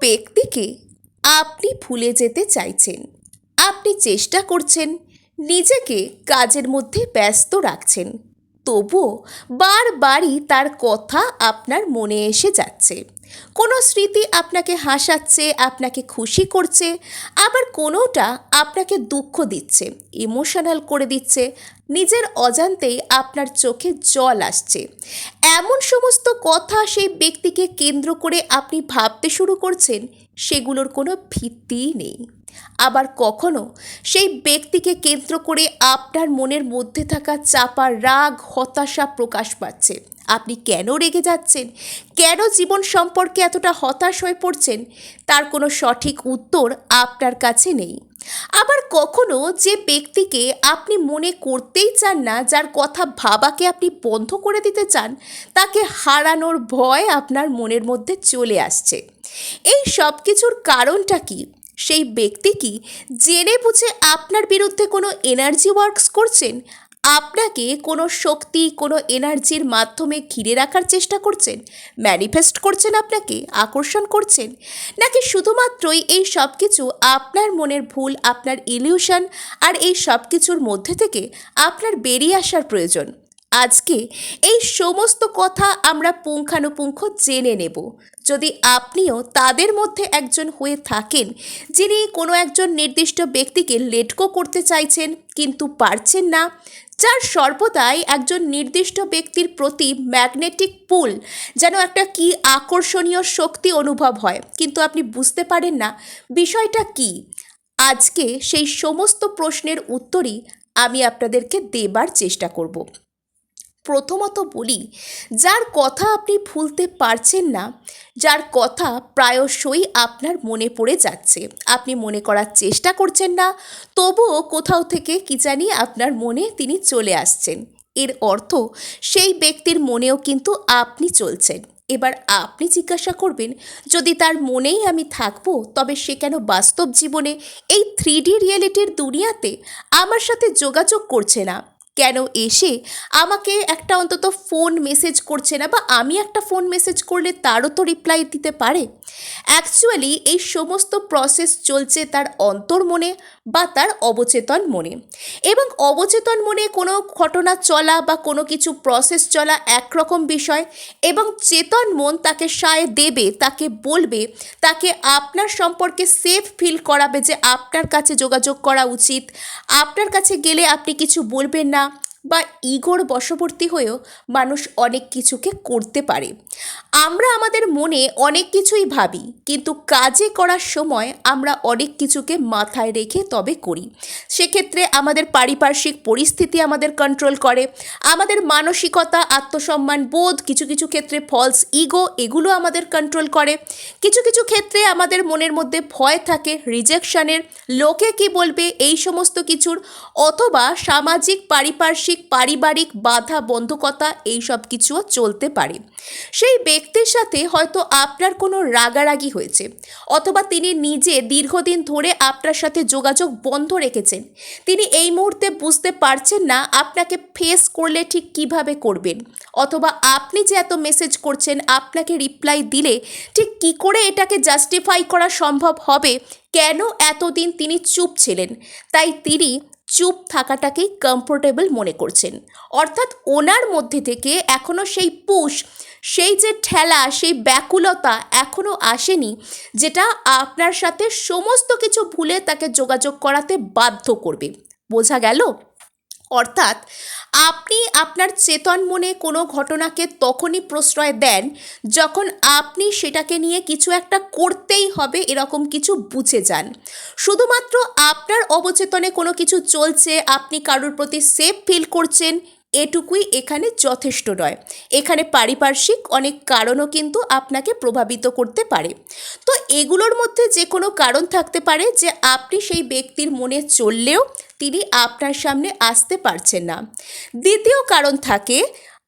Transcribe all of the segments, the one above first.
ব্যক্তিকে আপনি ভুলে যেতে চাইছেন। আপনি চেষ্টা করছেন নিজেকে কাজের মধ্যে ব্যস্ত রাখছেন। তবুও বারবারই তার কথা আপনার মনে এসে যাচ্ছে। কোনো স্মৃতি আপনাকে হাসাচ্ছে, আপনাকে খুশি করছে, আবার কোনোটা আপনাকে দুঃখ দিচ্ছে ইমোশনাল করে দিচ্ছে, নিজের অজান্তেই আপনার চোখে জল আসছে। এমন সমস্ত কথা সেই ব্যক্তিকে কেন্দ্র করে আপনি ভাবতে শুরু করছেন, সেগুলোর কোনো ভিত্তিই নেই। আবার কখনো সেই ব্যক্তিকে কেন্দ্র করে আপনার মনের মধ্যে থাকা চাপা রাগ, হতাশা প্রকাশ পাচ্ছে। আপনি কেন রেগে যাচ্ছেন? কেন জীবন সম্পর্কে এতটা হতাশ হয়ে পড়ছেন? তার কোনো সঠিক উত্তর আপনার কাছে নেই। আবার কখনো যে ব্যক্তিকে আপনি মনে করতেই চান না, যার কথা ভাবাকে আপনি বন্ধ করে দিতে চান, তাকে হারানোর ভয় আপনার মনের মধ্যে চলে আসছে। এই সব কিছুর কারণটা কি? সেই ব্যক্তি কি জেনে বুঝে আপনার বিরুদ্ধে কোনো এনার্জি ওয়ার্কস করছেন? আপনাকে কোনো শক্তি, কোনো এনার্জির মাধ্যমে ঘিরে রাখার চেষ্টা করছেন? ম্যানিফেস্ট করছেন আপনাকে? আকর্ষণ করছেন? নাকি শুধুমাত্রই এই সব কিছু আপনার মনের ভুল, আপনার ইলিউশন আর এই সব কিছুর মধ্যে থেকে আপনার বেরিয়ে আসার প্রয়োজন? আজকে এই সমস্ত কথা আমরা পুঙ্খানুপুঙ্খ জেনে নেব। যদি আপনিও তাদের মধ্যে একজন হয়ে থাকেন, যিনি কোনো একজন নির্দিষ্ট ব্যক্তিকে লেটকো করতে চাইছেন কিন্তু পারছেন না, যার সর্বদাই একজন নির্দিষ্ট ব্যক্তির প্রতি ম্যাগনেটিক পুল, যেন একটা কি আকর্ষণীয় শক্তি অনুভব হয়, কিন্তু আপনি বুঝতে পারেন না বিষয়টা কি? আজকে সেই সমস্ত প্রশ্নের উত্তরই আমি আপনাদেরকে দেবার চেষ্টা করব। প্রথমত বলি, যার কথা আপনি ভুলতে পারছেন না, যার কথা প্রায়শই আপনার মনে পড়ে যাচ্ছে। আপনি মনে করার চেষ্টা করছেন না, তবুও কোথাও থেকে কি জানি আপনার মনে তিনি চলে আসছেন। এর অর্থ, সেই ব্যক্তির মনেও কিন্তু আপনি চলছেন। এবার আপনি জিজ্ঞাসা করবেন, যদি তার মনেই আমি থাকব, তবে সে কেন বাস্তব জীবনে এই থ্রি ডি রিয়েলিটির দুনিয়াতে আমার সাথে যোগাযোগ করছে না? কেন এসে আমাকে একটা অন্তত ফোন মেসেজ করছে না বা আমি একটা ফোন মেসেজ করলে তারও তো রিপ্লাই দিতে পারে? অ্যাকচুয়ালি এই সমস্ত প্রসেস চলছে তার অন্তর মনে বা তার অবচেতন মনে। এবং অবচেতন মনে কোনো ঘটনা চলা বা কোনো কিছু প্রসেস চলা একরকম বিষয় এবং চেতন মন তাকে সায় দেবে, তাকে বলবে, তাকে আপনার সম্পর্কে সেফ ফিল করাবে যে আপনার কাছে যোগাযোগ করা উচিত। আপনার কাছে গেলে আপনি কিছু বলবেন না বা ইগোর বশবর্তী হয়েও মানুষ অনেক কিছুকে করতে পারে। আমরা আমাদের মনে অনেক কিছুই ভাবি, কিন্তু কাজে করার সময় আমরা অনেক কিছুকে মাথায় রেখে তবে করি। সেক্ষেত্রে আমাদের পারিপার্শ্বিক পরিস্থিতি আমাদের কন্ট্রোল করে, আমাদের মানসিকতা, আত্মসম্মান বোধ, কিছু কিছু ক্ষেত্রে ফলস ইগো এগুলো আমাদের কন্ট্রোল করে। কিছু কিছু ক্ষেত্রে আমাদের মনের মধ্যে ভয় থাকে রিজেকশনের লোকে কি বলবে এই সমস্ত কিছুর, অথবা সামাজিক পারিপার্শ্বিক পারিবারিক বাধা, বন্ধকতা এই সব কিছুও চলতে পারে। সেই ব্যক্তির সাথে হয়তো আপনার কোনো রাগারাগি হয়েছে অথবা তিনি নিজে দীর্ঘদিন ধরে আপনার সাথে যোগাযোগ বন্ধ রেখেছেন। তিনি এই মুহূর্তে বুঝতে পারছেন না আপনাকে ফেস করলে ঠিক কীভাবে করবেন অথবা আপনি যে এত মেসেজ করছেন, আপনাকে রিপ্লাই দিলে ঠিক কি করে এটাকে জাস্টিফাই করা সম্ভব হবে? কেন এতদিন তিনি চুপ ছিলেন? তাই তিনি চুপ থাকাটাকেই কমফোর্টেবল মনে করছেন। অর্থাৎ ওনার মধ্যে থেকে এখনও সেই পুষ সেই যে ঠেলা, সেই ব্যাকুলতা এখনও আসেনি, যেটা আপনার সাথে সমস্ত কিছু ভুলে তাকে যোগাযোগ করাতে বাধ্য করবে। বোঝা গেল? অর্থাৎ আপনি আপনার চেতন মনে কোনো ঘটনাকে তখনই প্রশ্রয় দেন যখন আপনি সেটাকে নিয়ে কিছু একটা করতেই হবে এরকম কিছু বুঝে যান। শুধুমাত্র আপনার অবচেতনে কোনো কিছু চলছে, আপনি কারোর প্রতি সেফ ফিল করছেন, এটুকুই এখানে যথেষ্ট নয়। এখানে পারিপার্শ্বিক অনেক কারণও কিন্তু আপনাকে প্রভাবিত করতে পারে। তো এগুলোর মধ্যে যে কোনো কারণ থাকতে পারে যে আপনি সেই ব্যক্তির মনে চললেও তিনি আপনার সামনে আসতে পারছেন না। দ্বিতীয় কারণ থাকে,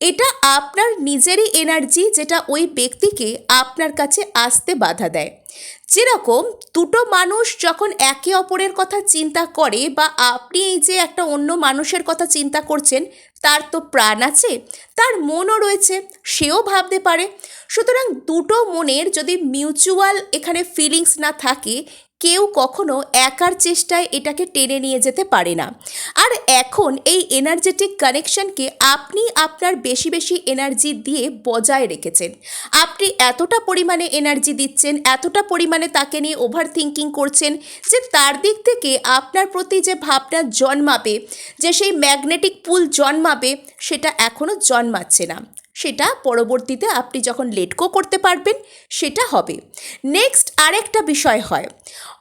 এটা আপনার নিজেরই এনার্জি যেটা ওই ব্যক্তিকে আপনার কাছে আসতে বাধা দেয়। যেরকম দুটো মানুষ যখন একে অপরের কথা চিন্তা করে বা আপনি এই যে একটা অন্য মানুষের কথা চিন্তা করছেন, তার তো প্রাণ আছে, তার মনও রয়েছে, সেও ভাবতে পারে। সুতরাং দুটো মনের যদি মিউচুয়াল এখানে ফিলিংস না থাকে কেউ কখনো একার চেষ্টায় এটাকে টেনে নিয়ে যেতে পারে না। আর এখন এই এনার্জেটিক কানেকশনকে আপনি আপনার বেশি বেশি এনার্জি দিয়ে বজায় রেখেছেন। আপনি এতটা পরিমাণে এনার্জি দিচ্ছেন, এতটা পরিমাণে তাকে নিয়ে ওভার থিঙ্কিং করছেন যে তার দিক থেকে আপনার প্রতি যে ভাবনা জন্মাবে, যে সেই ম্যাগনেটিক পুল জন্মাবে, সেটা এখনও জন্মাচ্ছে না। সেটা পরবর্তীতে আপনি যখন লেটকো করতে পারবেন, সেটা হবে। নেক্সট আরেকটা বিষয় হয়।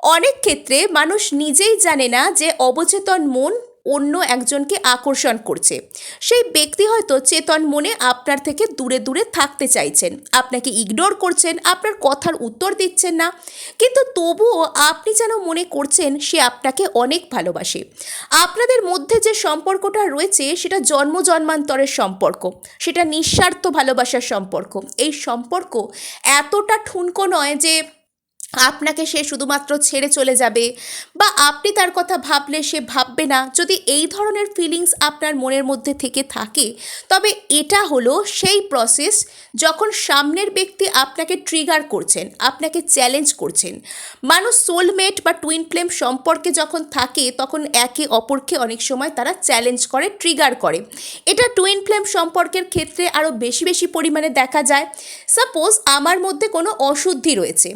অনেক ক্ষেত্রে মানুষ নিজেই জানে না যে অবচেতন মন অন্য একজনকে আকর্ষণ করছে। সেই ব্যক্তি হয়তো চেতন মনে আপনার থেকে দূরে দূরে থাকতে চাইছেন। আপনাকে ইগনোর করছেন, আপনার কথার উত্তর দিচ্ছেন না। কিন্তু তবুও আপনি যেন মনে করছেন, সে আপনাকে অনেক ভালোবাসে। আপনাদের মধ্যে যে সম্পর্কটা রয়েছে, সেটা জন্ম জন্মান্তরের সম্পর্ক। সেটা নিঃস্বার্থ ভালোবাসার সম্পর্ক। এই সম্পর্ক এতটা ঠুনকো নয় যে আপনাকে সে শুধুমাত্র ছেড়ে চলে যাবে বা আপনি তার কথা ভাবলে সে ভাববে না। যদি এই ধরনের ফিলিংস আপনার মনের মধ্যে থেকে থাকে, তবে এটা হলো সেই প্রসেস যখন সামনের ব্যক্তি আপনাকে ট্রিগার করছেন, আপনাকে চ্যালেঞ্জ করছেন। মানুষ সোলমেট বা টুইন ফ্লেম সম্পর্কে যখন থাকে, তখন একে অপরকে অনেক সময় তারা চ্যালেঞ্জ করে ট্রিগার করে। এটা টুইন ফ্লেম সম্পর্কের ক্ষেত্রে আরও বেশি বেশি পরিমাণে দেখা যায়। সাপোজ আমার মধ্যে কোনো অশুদ্ধি রয়েছে।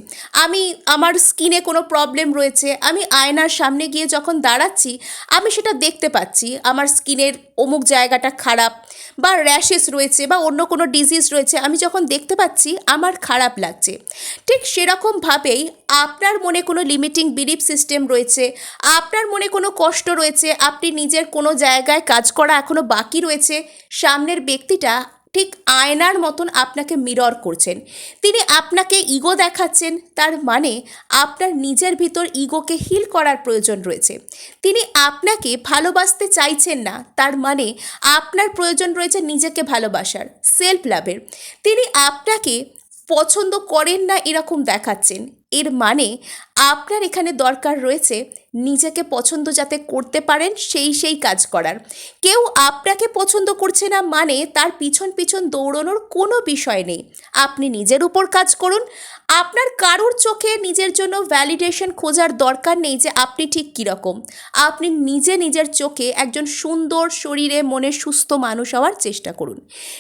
আমি আমার স্কিনে কোনো প্রবলেম রয়েছে, আমি আয়নার সামনে গিয়ে যখন দাঁড়াচ্ছি, আমি সেটা দেখতে পাচ্ছি। আমার স্কিনের অমুক জায়গাটা খারাপ বা র্যাশেস রয়েছে বা অন্য কোনো ডিজিজ রয়েছে, আমি যখন দেখতে পাচ্ছি, আমার খারাপ লাগছে। ঠিক সেরকমভাবেই আপনার মনে কোনো লিমিটিং বিলিফ সিস্টেম রয়েছে, আপনার মনে কোনো কষ্ট রয়েছে, আপনি নিজের কোনো জায়গায় কাজ করা এখনও বাকি রয়েছে, সামনের ব্যক্তিটা ঠিক আয়নার মতন আপনাকে মিরর করছেন। তিনি আপনাকে ইগো দেখাচ্ছেন, তার মানে আপনার নিজের ভিতর ইগোকে হিল করার প্রয়োজন রয়েছে। তিনি আপনাকে ভালোবাসতে চাইছেন না, তার মানে আপনার প্রয়োজন রয়েছে নিজেকে ভালোবাসার সেলফ লাভের তিনি আপনাকে পছন্দ করেন না এরকম দেখাচ্ছেন। এর মানে আপনার এখানে দরকার রয়েছে নিজেকে পছন্দ যাতে করতে পারেন সেই সেই কাজ করার। কেউ আপনাকে পছন্দ করছে না মানে তার পিছন পিছন দৌড়নোর কোনো বিষয় নেই। আপনি নিজের উপর কাজ করুন। আপনার কারোর চোখে নিজের জন্য ভ্যালিডেশন খোঁজার দরকার নেই যে আপনি ঠিক কীরকম। আপনি নিজে নিজের চোখে একজন সুন্দর শরীরে মনে সুস্থ মানুষ হওয়ার চেষ্টা করুন।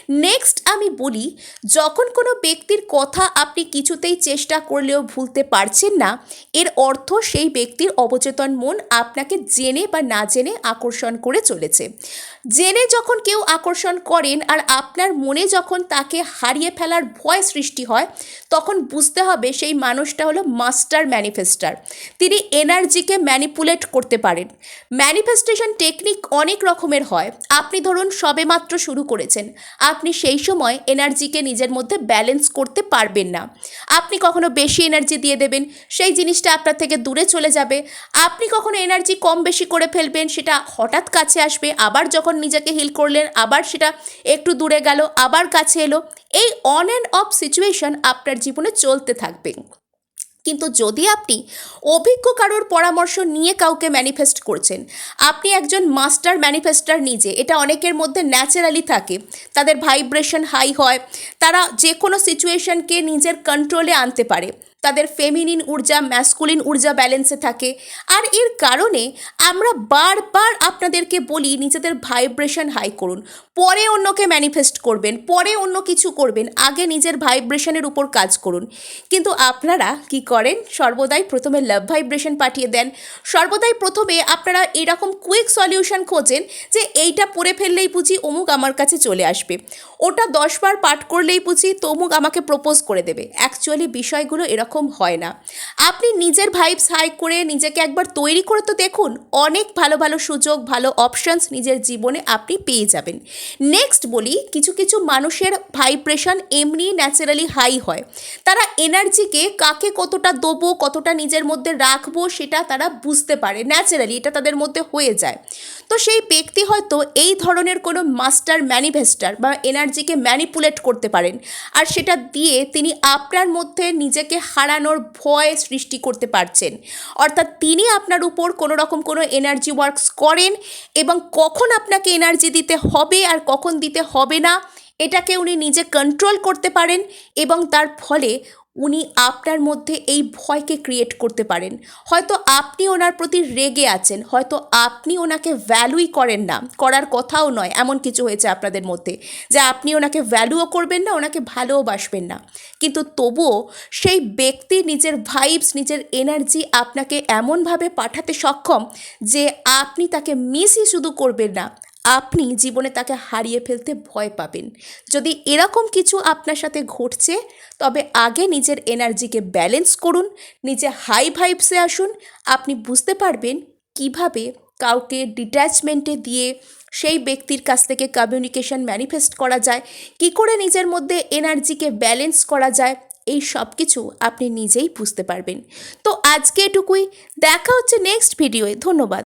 নেক্সট আমি বলি, যখন কোনো ব্যক্তির কথা আপনি কিছুতেই চেষ্টা করলেও ভুলতে পারছেন না, এর অর্থ সেই ব্যক্তির অবচেতন মন আপনাকে জেনে বা না জেনে আকর্ষণ করে চলেছে। জেনে যখন কেউ আকর্ষণ করেন আর আপনার মনে যখন তাকে হারিয়ে ফেলার ভয় সৃষ্টি হয়, তখন বুঝতে হবে সেই মানুষটা হলো মাস্টার ম্যানিফেস্টার। তিনি এনার্জিকে ম্যানিপুলেট করতে পারেন। ম্যানিফেস্টেশন টেকনিক অনেক রকমের হয়। আপনি ধরুন সবেমাত্র শুরু করেছেন। আপনি সেই সময় এনার্জিকে নিজের মধ্যে ব্যালেন্স করতে পারবেন না। আপনি কখনো বেশি এনার্জি দিয়ে দেবেন। সেই জিনিসটা আপনার থেকে দূরে চলে যাবে। আপনি কখনো এনার্জি কম বেশি করে ফেলবেন, সেটা হঠাৎ কাছে আসবে, আবার যখন নিজেকে হিল করলেন, আবার সেটা একটু দূরে গেল, আবার কাছে এলো। এই অন অ্যান্ড অফ সিচুয়েশন আপনার জীবনে চলতে থাকবে। কিন্তু যদি আপনি অভিজ্ঞ কারোর পরামর্শ নিয়ে কাউকে ম্যানিফেস্ট করছেন, আপনি একজন মাস্টার ম্যানিফেস্টার নিজে, এটা অনেকের মধ্যে ন্যাচারালি থাকে, তাদের ভাইব্রেশন হাই হয়, তারা যে কোনো সিচুয়েশনকে নিজের কন্ট্রোলে আনতে পারে। তাদের ফেমিনিন ঊর্জা ম্যাসকুলিন ঊর্জা ব্যালেন্সে থাকে। আর এর কারণে আমরা বারবার আপনাদেরকে বলি, নিজেদের ভাইব্রেশন হাই করুন। পরে অন্যকে ম্যানিফেস্ট করবেন, পরে অন্য কিছু করবেন, আগে নিজের ভাইব্রেশনের উপর কাজ করুন। কিন্তু আপনারা কি করেন? সর্বদাই প্রথমে লাভ ভাইব্রেশন পাঠিয়ে দেন। সর্বদাই প্রথমে আপনারা এরকম কুইক সলিউশন খোঁজেন যে এইটা পড়ে ফেললেই বুঝি অমুক আমার কাছে চলে আসবে। ওটা দশবার পাঠ করলেই বুঝি তমুক আমাকে প্রপোজ করে দেবে। অ্যাকচুয়ালি বিষয়গুলো এরকম হয় না। আপনি নিজের ভাইবস হাই করে নিজেকে একবার তৈরি করে তো দেখুন, অনেক ভালো ভালো সুযোগ, ভালো অপশনস নিজের জীবনে আপনি পেয়ে যাবেন। নেক্সট বলি, কিছু কিছু মানুষের ভাইব্রেশন এমনি ন্যাচারালি হাই হয়। তারা এনার্জিকে কাকে কতটা দেবো, কতটা নিজের মধ্যে রাখব সেটা তারা বুঝতে পারে ন্যাচারালি এটা তাদের মধ্যে হয়ে যায়। তো সেই ব্যক্তি হয়তো এই ধরনের কোনো মাস্টার ম্যানিফেস্টার বা এনার্জিকে ম্যানিপুলেট করতে পারেন। আর সেটা দিয়ে তিনি আপনার মধ্যে নিজেকে হার হারানোর ভয় সৃষ্টি করতে পারছেন। অর্থাৎ তিনি আপনার উপর কোনো রকম কোনো এনার্জি ওয়ার্কস করেন এবং কখন আপনাকে এনার্জি দিতে হবে আর কখন দিতে হবে না, এটাকে উনি নিজে কন্ট্রোল করতে পারেন এবং তার ফলে উনি আপনার মধ্যে এই ভয়কে ক্রিয়েট করতে পারেন। হয়তো আপনি ওনার প্রতি রেগে আছেন, হয়তো আপনি ওনাকে ভ্যালুই করেন না, করার কথাও নয়, এমন কিছু হয়েছে আপনাদের মধ্যে, যে আপনি ওনাকে ভ্যালুও করবেন না, ওনাকে ভালোও বাসবেন না। কিন্তু তবুও সেই ব্যক্তি, নিজের ভাইবস নিজের এনার্জি আপনাকে এমনভাবে পাঠাতে সক্ষম যে আপনি তাকে মিসই শুধু করবেন না আপনি জীবনে তাকে হারিয়ে ফেলতে ভয় পাবেন। যদি এরকম কিছু আপনার সাথে ঘটছে, তবে আগে নিজের এনার্জিকে ব্যালেন্স করুন, নিজে হাই ভাইবসে আসুন। আপনি বুঝতে পারবেন কীভাবে কাউকে ডিট্যাচমেন্টে দিয়ে সেই ব্যক্তির কাছ থেকে কমিউনিকেশন ম্যানিফেস্ট করা যায়, কি করে নিজের মধ্যে এনার্জিকে ব্যালেন্স করা যায়, এই সব কিছু আপনি নিজেই বুঝতে পারবেন। তো আজকে এটুকুই, দেখা হচ্ছে নেক্সট ভিডিওয়ে ধন্যবাদ।